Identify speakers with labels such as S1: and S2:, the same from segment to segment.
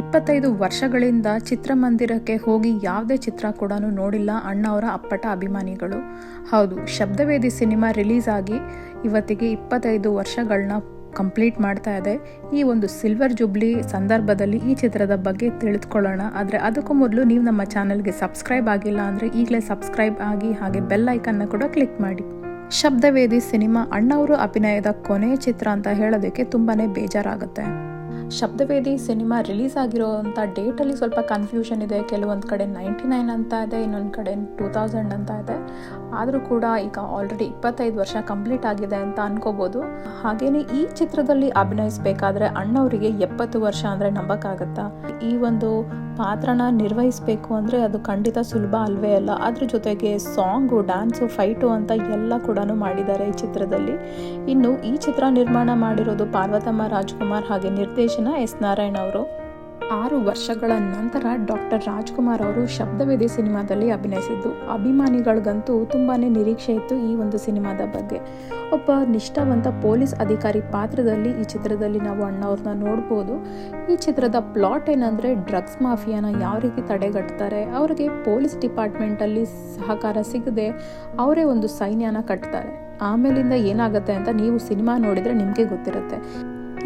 S1: ಇಪ್ಪತ್ತೈದು ವರ್ಷಗಳಿಂದ ಚಿತ್ರಮಂದಿರಕ್ಕೆ ಹೋಗಿ ಯಾವುದೇ ಚಿತ್ರ ಕೂಡ ನೋಡಿಲ್ಲ ಅಣ್ಣವರ ಅಪ್ಪಟ ಅಭಿಮಾನಿಗಳು. ಹೌದು, ಶಬ್ದವೇದಿ ಸಿನಿಮಾ ರಿಲೀಸ್ ಆಗಿ ಇವತ್ತಿಗೆ ಇಪ್ಪತ್ತೈದು ವರ್ಷಗಳನ್ನ ಕಂಪ್ಲೀಟ್ ಮಾಡ್ತಾ ಇದೆ. ಈ ಒಂದು ಸಿಲ್ವರ್ ಜುಬ್ಲಿ ಸಂದರ್ಭದಲ್ಲಿ ಈ ಚಿತ್ರದ ಬಗ್ಗೆ ತಿಳಿದುಕೊಳ್ಳೋಣ. ಆದರೆ ಅದಕ್ಕೂ ಮೊದಲು ನೀವು ನಮ್ಮ ಚಾನಲ್ಗೆ ಸಬ್ಸ್ಕ್ರೈಬ್ ಆಗಿಲ್ಲ ಅಂದರೆ ಈಗಲೇ ಸಬ್ಸ್ಕ್ರೈಬ್ ಆಗಿ ಹಾಗೆ ಬೆಲ್ ಐಕನ್ನ ಕೂಡ ಕ್ಲಿಕ್ ಮಾಡಿ. ಶಬ್ದವೇದಿ ಸಿನಿಮಾ ಅಣ್ಣವರು ಅಭಿನಯದ ಕೊನೆಯ ಚಿತ್ರ ಅಂತ ಹೇಳೋದಕ್ಕೆ ತುಂಬಾ ಬೇಜಾರಾಗುತ್ತೆ. ಶಬ್ದವೇದಿ ಸಿನಿಮಾ ರಿಲೀಸ್ ಆಗಿರೋವಂಥ ಡೇಟಲ್ಲಿ ಸ್ವಲ್ಪ ಕನ್ಫ್ಯೂಷನ್ ಇದೆ. ಕೆಲವೊಂದು ಕಡೆ ನೈಂಟಿ ನೈನ್ ಅಂತ ಇದೆ, ಇನ್ನೊಂದು ಕಡೆ ಟೂ ತೌಸಂಡ್ ಅಂತ ಇದೆ. ಆದರೂ ಕೂಡ ಈಗ ಆಲ್ರೆಡಿ ಇಪ್ಪತ್ತೈದು ವರ್ಷ ಕಂಪ್ಲೀಟ್ ಆಗಿದೆ ಅಂತ ಅನ್ಕೋಬೋದು. ಹಾಗೇನೆ ಈ ಚಿತ್ರದಲ್ಲಿ ಅಭಿನಯಿಸಬೇಕಾದ್ರೆ ಅಣ್ಣವರಿಗೆ ಎಪ್ಪತ್ತು ವರ್ಷ ಅಂದರೆ ನಂಬಕ್ಕಾಗತ್ತಾ? ಈ ಒಂದು ಪಾತ್ರನ ನಿರ್ವಹಿಸಬೇಕು ಅಂದರೆ ಅದು ಖಂಡಿತ ಸುಲಭ ಅಲ್ವೇ ಅಲ್ಲ. ಅದ್ರ ಜೊತೆಗೆ ಸಾಂಗು, ಡ್ಯಾನ್ಸು, ಫೈಟು ಅಂತ ಎಲ್ಲ ಕೂಡ ಮಾಡಿದ್ದಾರೆ ಈ ಚಿತ್ರದಲ್ಲಿ. ಇನ್ನು ಈ ಚಿತ್ರ ನಿರ್ಮಾಣ ಮಾಡಿರೋದು ಪಾರ್ವತಮ್ಮ ರಾಜ್ಕುಮಾರ್ ಹಾಗೆ ನಿರ್ದೇಶನ ಎಸ್ ನಾರಾಯಣ್ ಅವರು. ಆರು ವರ್ಷಗಳ ನಂತರ ಡಾಕ್ಟರ್ ರಾಜ್ಕುಮಾರ್ ಅವರು ಶಬ್ದವೇದಿ ಸಿನಿಮಾದಲ್ಲಿ ಅಭಿನಯಿಸಿದ್ದು. ಅಭಿಮಾನಿಗಳಿಗಂತೂ ತುಂಬಾ ನಿರೀಕ್ಷೆ ಇತ್ತು ಈ ಒಂದು ಸಿನಿಮಾದ ಬಗ್ಗೆ. ಒಬ್ಬ ನಿಷ್ಠಾವಂತ ಪೊಲೀಸ್ ಅಧಿಕಾರಿ ಪಾತ್ರದಲ್ಲಿ ಈ ಚಿತ್ರದಲ್ಲಿ ನಾವು ಅಣ್ಣವ್ರನ್ನ ನೋಡ್ಬೋದು. ಈ ಚಿತ್ರದ ಪ್ಲಾಟ್ ಏನಂದರೆ, ಡ್ರಗ್ಸ್ ಮಾಫಿಯಾನ ಯಾವ ರೀತಿ ತಡೆಗಟ್ತಾರೆ, ಅವರಿಗೆ ಪೊಲೀಸ್ ಡಿಪಾರ್ಟ್ಮೆಂಟಲ್ಲಿ ಸಹಕಾರ ಸಿಗದೆ ಅವರೇ ಒಂದು ಸೈನ್ಯನ ಕಟ್ತಾರೆ. ಆಮೇಲಿಂದ ಏನಾಗುತ್ತೆ ಅಂತ ನೀವು ಸಿನಿಮಾ ನೋಡಿದರೆ ನಿಮಗೆ ಗೊತ್ತಿರುತ್ತೆ.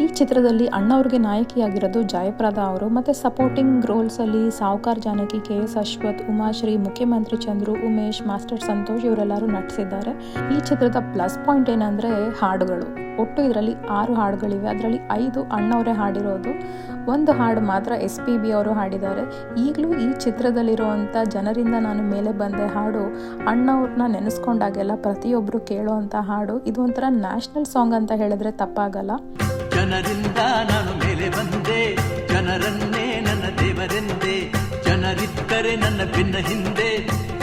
S1: ಈ ಚಿತ್ರದಲ್ಲಿ ಅಣ್ಣವ್ರಿಗೆ ನಾಯಕಿಯಾಗಿರೋದು ಜಯಪ್ರದಾ ಅವರು. ಮತ್ತು ಸಪೋರ್ಟಿಂಗ್ ರೋಲ್ಸಲ್ಲಿ Sowcar Janaki, K S Ashwath Umashree Mukhyamantri Chandru, Umesh, master Santosh ಇವರೆಲ್ಲರೂ ನಟಿಸಿದ್ದಾರೆ. ಈ ಚಿತ್ರದ ಪ್ಲಸ್ ಪಾಯಿಂಟ್ ಏನಂದರೆ ಹಾಡುಗಳು. ಒಟ್ಟು ಇದರಲ್ಲಿ ಆರು ಹಾಡುಗಳಿವೆ. ಅದರಲ್ಲಿ ಐದು ಅಣ್ಣವರೇ ಹಾಡಿರೋದು. ಒಂದು ಹಾಡು ಮಾತ್ರ ಎಸ್ ಪಿ ಬಿ ಅವರು ಹಾಡಿದ್ದಾರೆ. ಈಗಲೂ ಈ ಚಿತ್ರದಲ್ಲಿರುವಂಥ ಜನರಿಂದ ನಾನು ಮೇಲೆ ಬಂದೆ ಹಾಡು ಅಣ್ಣವ್ರನ್ನ ನೆನೆಸ್ಕೊಂಡಾಗೆಲ್ಲ ಪ್ರತಿಯೊಬ್ಬರು ಕೇಳೋವಂಥ ಹಾಡು, ಇದು ಒಂಥರ ನ್ಯಾಷನಲ್ ಸಾಂಗ್ ಅಂತ ಹೇಳಿದ್ರೆ ತಪ್ಪಾಗಲ್ಲ.
S2: ಜನರಿಂದ ನಾನು ಮೇಲೆ ಬಂದೆ. ಜನರನ್ನೇ ನನ್ನ ದೇವರೆಂದೆ. ಜನರಿದ್ದರೆ ನನ್ನ ಬೆನ್ನ ಹಿಂದೆ.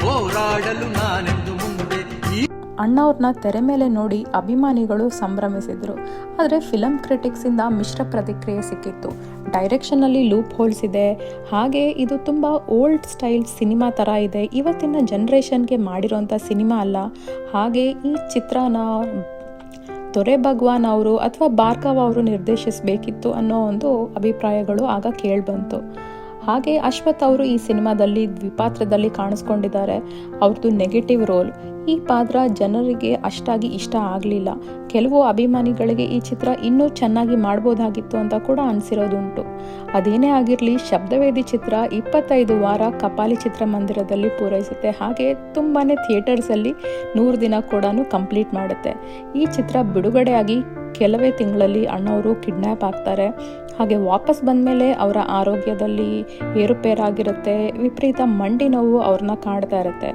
S2: ಹೋರಾಡಲು ನಾನೆಂದು ಮುಂದೆ.
S1: ಅಣ್ಣವ್ರನ್ನ ತೆರೆ ಮೇಲೆ ನೋಡಿ ಅಭಿಮಾನಿಗಳು ಸಂಭ್ರಮಿಸಿದ್ರು. ಆದರೆ ಫಿಲಮ್ ಕ್ರಿಟಿಕ್ಸಿಂದ ಮಿಶ್ರ ಪ್ರತಿಕ್ರಿಯೆ ಸಿಕ್ಕಿತ್ತು. ಡೈರೆಕ್ಷನಲ್ಲಿ ಲೂಪ್ ಹೋಲ್ಸ್ ಇದೆ. ಹಾಗೆ ಇದು ತುಂಬ ಓಲ್ಡ್ ಸ್ಟೈಲ್ ಸಿನಿಮಾ ಥರ ಇದೆ. ಇವತ್ತಿನ ಜನ್ರೇಷನ್ಗೆ ಮಾಡಿರೋಂಥ ಸಿನಿಮಾ ಅಲ್ಲ. ಹಾಗೆ ಈ ಚಿತ್ರನ ದೊರೆ ಭಗವಾನ್ ಅವರು ಅಥವಾ ಭಾರ್ಗವ ಅವರು ನಿರ್ದೇಶಿಸಬೇಕಿತ್ತು ಅನ್ನೋ ಒಂದು ಅಭಿಪ್ರಾಯಗಳು ಆಗ ಕೇಳಿಬಂತು. ಹಾಗೆ ಅಶ್ವಥ್ ಅವರು ಈ ಸಿನಿಮಾದಲ್ಲಿ ದ್ವಿಪಾತ್ರದಲ್ಲಿ ಕಾಣಿಸ್ಕೊಂಡಿದ್ದಾರೆ. ಅವ್ರದ್ದು ನೆಗೆಟಿವ್ ರೋಲ್ ಈ ಪಾತ್ರ ಜನರಿಗೆ ಅಷ್ಟಾಗಿ ಇಷ್ಟ ಆಗಲಿಲ್ಲ. ಕೆಲವು ಅಭಿಮಾನಿಗಳಿಗೆ ಈ ಚಿತ್ರ ಇನ್ನೂ ಚೆನ್ನಾಗಿ ಮಾಡ್ಬೋದಾಗಿತ್ತು ಅಂತ ಕೂಡ ಅನಿಸಿರೋದುಂಟು. ಅದೇನೇ ಆಗಿರಲಿ, ಶಬ್ದವೇದಿ ಚಿತ್ರ ಇಪ್ಪತ್ತೈದು ವಾರ ಕಪಾಲಿ ಚಿತ್ರಮಂದಿರದಲ್ಲಿ ಪೂರೈಸುತ್ತೆ. ಹಾಗೆ ತುಂಬಾ ಥಿಯೇಟರ್ಸಲ್ಲಿ ನೂರು ದಿನ ಕೂಡ ಕಂಪ್ಲೀಟ್ ಮಾಡುತ್ತೆ. ಈ ಚಿತ್ರ ಬಿಡುಗಡೆಯಾಗಿ ಕೆಲವೇ ತಿಂಗಳಲ್ಲಿ ಅಣ್ಣವರು ಕಿಡ್ನ್ಯಾಪ್ ಆಗ್ತಾರೆ. ಹಾಗೆ ವಾಪಸ್ ಬಂದಮೇಲೆ ಅವರ ಆರೋಗ್ಯದಲ್ಲಿ ಏರುಪೇರಾಗಿರುತ್ತೆ. ವಿಪರೀತ ಮಂಡಿ ನೋವು ಅವ್ರನ್ನ ಕಾಣ್ತಾ ಇರುತ್ತೆ.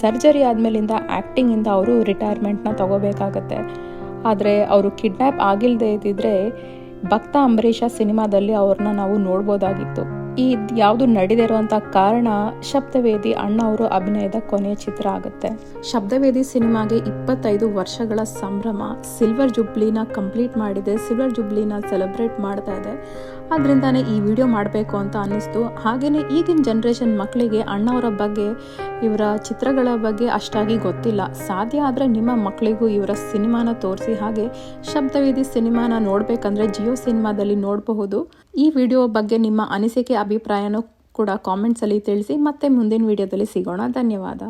S1: ಸರ್ಜರಿ ಆದಮೇಲಿಂದ ಆ್ಯಕ್ಟಿಂಗಿಂದ ಅವರು ರಿಟೈರ್ಮೆಂಟ್ನ ತಗೋಬೇಕಾಗತ್ತೆ. ಆದರೆ ಅವರು ಕಿಡ್ನ್ಯಾಪ್ ಆಗಿಲ್ಲದೆ ಇದ್ದಿದ್ರೆ ಭಕ್ತ ಅಂಬರೀಷ ಸಿನಿಮಾದಲ್ಲಿ ಅವ್ರನ್ನ ನಾವು ನೋಡ್ಬೋದಾಗಿತ್ತು. ಈ ಯಾವುದು ನಡೆದಿರುವಂಥ ಕಾರಣ ಶಬ್ದವೇದಿ ಅಣ್ಣ ಅವರು ಅಭಿನಯದ ಕೊನೆಯ ಚಿತ್ರ ಆಗುತ್ತೆ. ಶಬ್ದವೇದಿ ಸಿನಿಮಾಗೆ ಇಪ್ಪತ್ತೈದು ವರ್ಷಗಳ ಸಂಭ್ರಮ ಸಿಲ್ವರ್ ಜುಬ್ಲಿನ ಕಂಪ್ಲೀಟ್ ಮಾಡಿದೆ, ಸಿಲ್ವರ್ ಜುಬ್ಲಿನ ಸೆಲೆಬ್ರೇಟ್ ಮಾಡ್ತಾ ಇದೆ. ಅದರಿಂದಾನೇ ಈ ವಿಡಿಯೋ ಮಾಡಬೇಕು ಅಂತ ಅನ್ನಿಸ್ತು. ಹಾಗೆಯೇ ಈಗಿನ ಜನ್ರೇಷನ್ ಮಕ್ಕಳಿಗೆ ಅಣ್ಣವರ ಬಗ್ಗೆ, ಇವರ ಚಿತ್ರಗಳ ಬಗ್ಗೆ ಅಷ್ಟಾಗಿ ಗೊತ್ತಿಲ್ಲ. ಸಾಧ್ಯ ಆದರೆ ನಿಮ್ಮ ಮಕ್ಕಳಿಗೂ ಇವರ ಸಿನಿಮಾನ ತೋರಿಸಿ. ಹಾಗೆ ಶಬ್ದವೇದಿ ಸಿನಿಮಾನ ನೋಡಬೇಕಂದ್ರೆ ಜಿಯೋ ಸಿನಿಮಾದಲ್ಲಿ ನೋಡಬಹುದು. ಈ ವಿಡಿಯೋ ಬಗ್ಗೆ ನಿಮ್ಮ ಅನಿಸಿಕೆ ಅಭಿಪ್ರಾಯನೂ ಕೂಡ ಕಾಮೆಂಟ್ಸಲ್ಲಿ ತಿಳಿಸಿ ಮತ್ತೆ ಮುಂದಿನ ವಿಡಿಯೋದಲ್ಲಿ ಸಿಗೋಣ. ಧನ್ಯವಾದ.